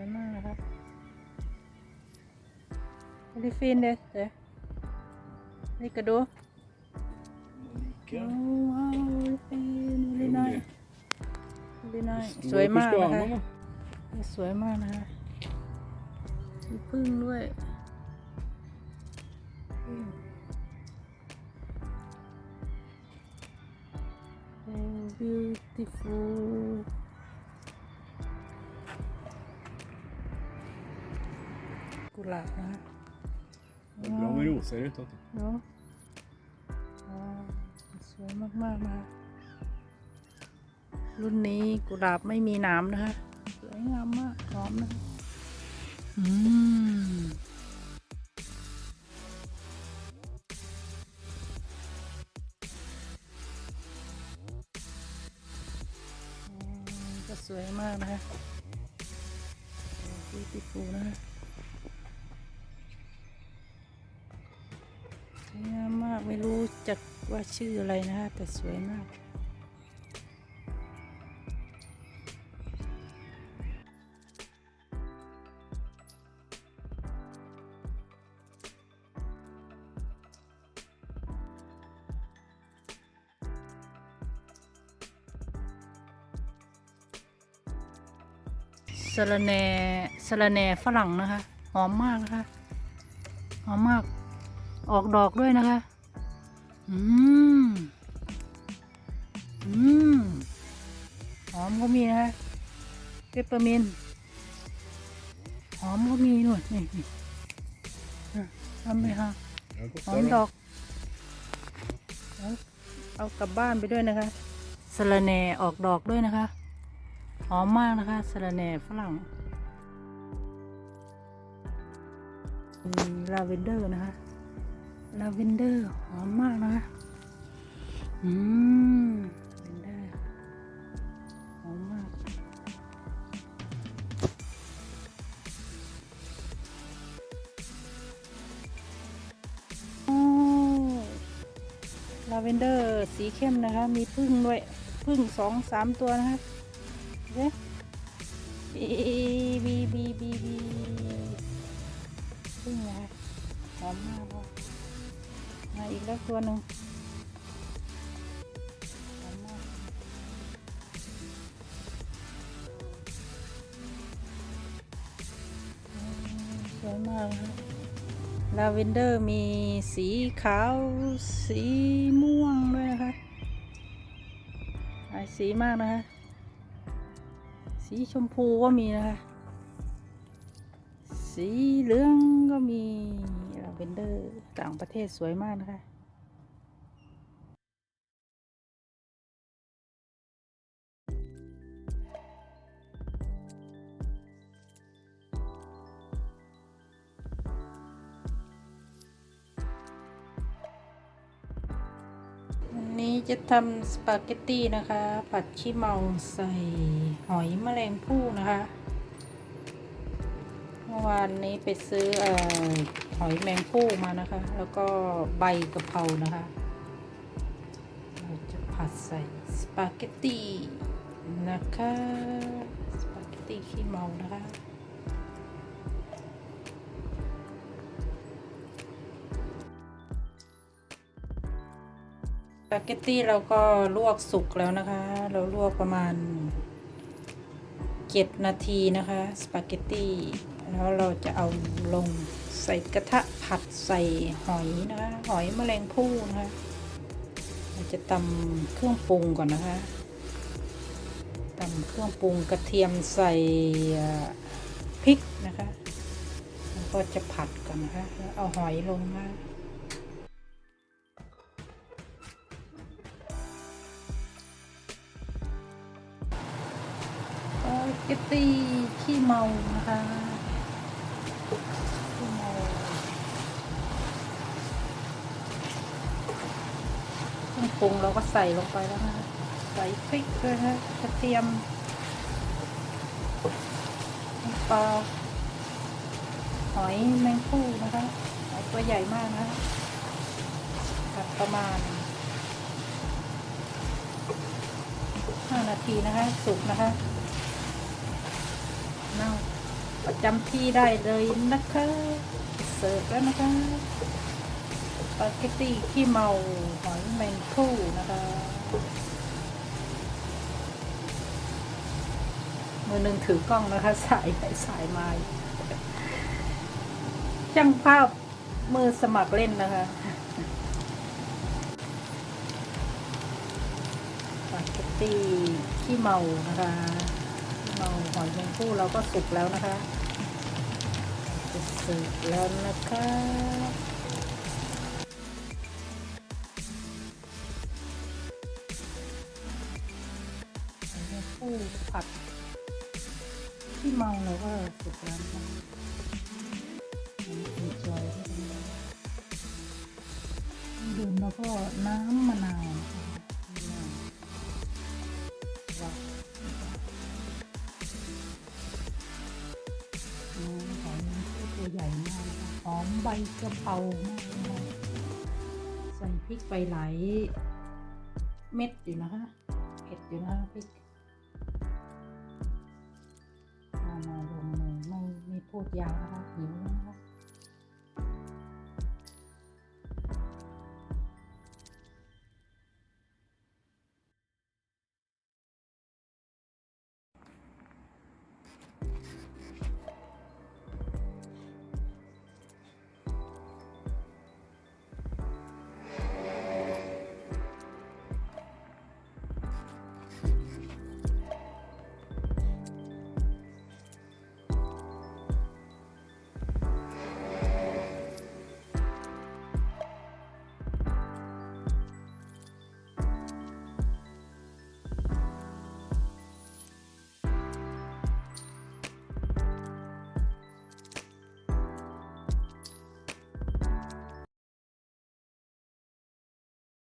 วยมากนะครับเอลิฟินเด้เด้นี่กระดู Monica. ว้าวเอลิฟินเอลินายเอลินาย Står สวย på มากนะคะ stjärnorna. นี่สวยมากนะคะมีพึ่งด้วยพึ่ง so beautiful กุหลาบนะคะ Det är bra med rosor ute. เนาะอ๋อสวยมากๆนะคะรุ่นนี้กุหลาบไม่มีหนามนะคะ สวยงามมากหอมนะคะอืมอืมก็สวยมากนะคะดีติฟูนะคะ จักว่าชื่ออะไรนะคะ แต่สวยมากสะระแหน่สะระแหน่ฝรั่งนะคะ หอมมากนะคะ หอมมาก ออกดอกด้วยนะคะ อืม อืม หอมก็มีนะคะเปปเปอร์มินต์หอมก็มีนู่นนี่นี่อะทำไหมคะ Jag หอมดอกเอาเอากลับบ้านไปด้วยนะคะสะระแหน่ออกดอกด้วยนะคะ หอมมากนะคะสะระแหน่ฝรั่งมีลาเวนเดอร์นะคะ ลาเวนเดอร์ หอมมากนะ อืมลาเวนเดอร์ หอมมาก โอ้ลาเวนเดอร์สีเข้มนะคะ มีพึ่งด้วย พึ่งสองสามตัวนะคะเด้บีบีบีบีบีพึ่งนะคะหอมมากเลย มาอีกแล้วตัวหนึ่งสวยมากนะคะลาเวนเดอร์มีสีขาว สีม่วงด้วยนะคะหลายสีมากนะคะ สีชมพูก็มีนะคะ สีเหลืองก็มี เดอร์ต่างประเทศสวยมากนะคะวันนี้จะทำสปาเกตตี้นะคะ ผัดขี้เมาใส่หอยแมลงภู่นะคะ เมื่อวานนี้ไปซื้ออหอยแมงภู่มานะคะ แล้วก็ใบกะเพรานะคะเราจะผัดใส่สปาเกตตี้นะคะสปาเกตตี้ขี้เมานะคะสปาเกตตี้เราก็ลวกสุกแล้วนะคะ เราลวกประมาณเจ็ดนาทีนะคะ สปาเกตตี้ แล้วเราจะเอาลงใส่กระทะผัดใส่หอยนะคะหอยแมลงภู่นะคะเราจะตำเครื่องปรุงก่อนนะคะตำเครื่องปรุงกระเทียมใส่พริกนะคะ แล้วก็จะผัดก่อนนะคะแล้วเอาหอยลงมาสปาเกตตี้ขี้เมานะคะขี้เมาเครื่อง ปรุงเราก็ใส่ลงไปแล้วนะคะใส่พริกด้วยนะกระเทียมน้ำปลาหอยแมงคู่นะคะหอยตัวใหญ่มากนะคะผัดประมาณ5นาทีนะคะ สุกนะคะเน่าประจำที่ได้เลยนะคะ เสิร์ฟแล้วนะคะ ปาเกตตี้ขี้เมาหอยแมงคู่นะคะมือหนึ่งถือกล้องนะคะ สายสายมาช่างภาพมือสมัครเล่นนะคะปาเกตตี้ขี้เมานะคะขี้เมาหอยแมงคู่เราก็สุกแล้วนะคะสิร์ฟแล้วนะคะ ผัดที่เมาเราก็สุกแล้วนะคะมีจอยที่ตรงนี้ดื่มแล้วก็น้ำมะนาวว้าวน้ำหอมตัวใหญ่มากหอมใบกระเพรามากใส่พริกไปหลายเม็ดอยู่นะคะเผ็ดอยู่นะคะพริก พูดยาวนะคะหิวแล้วนะคะ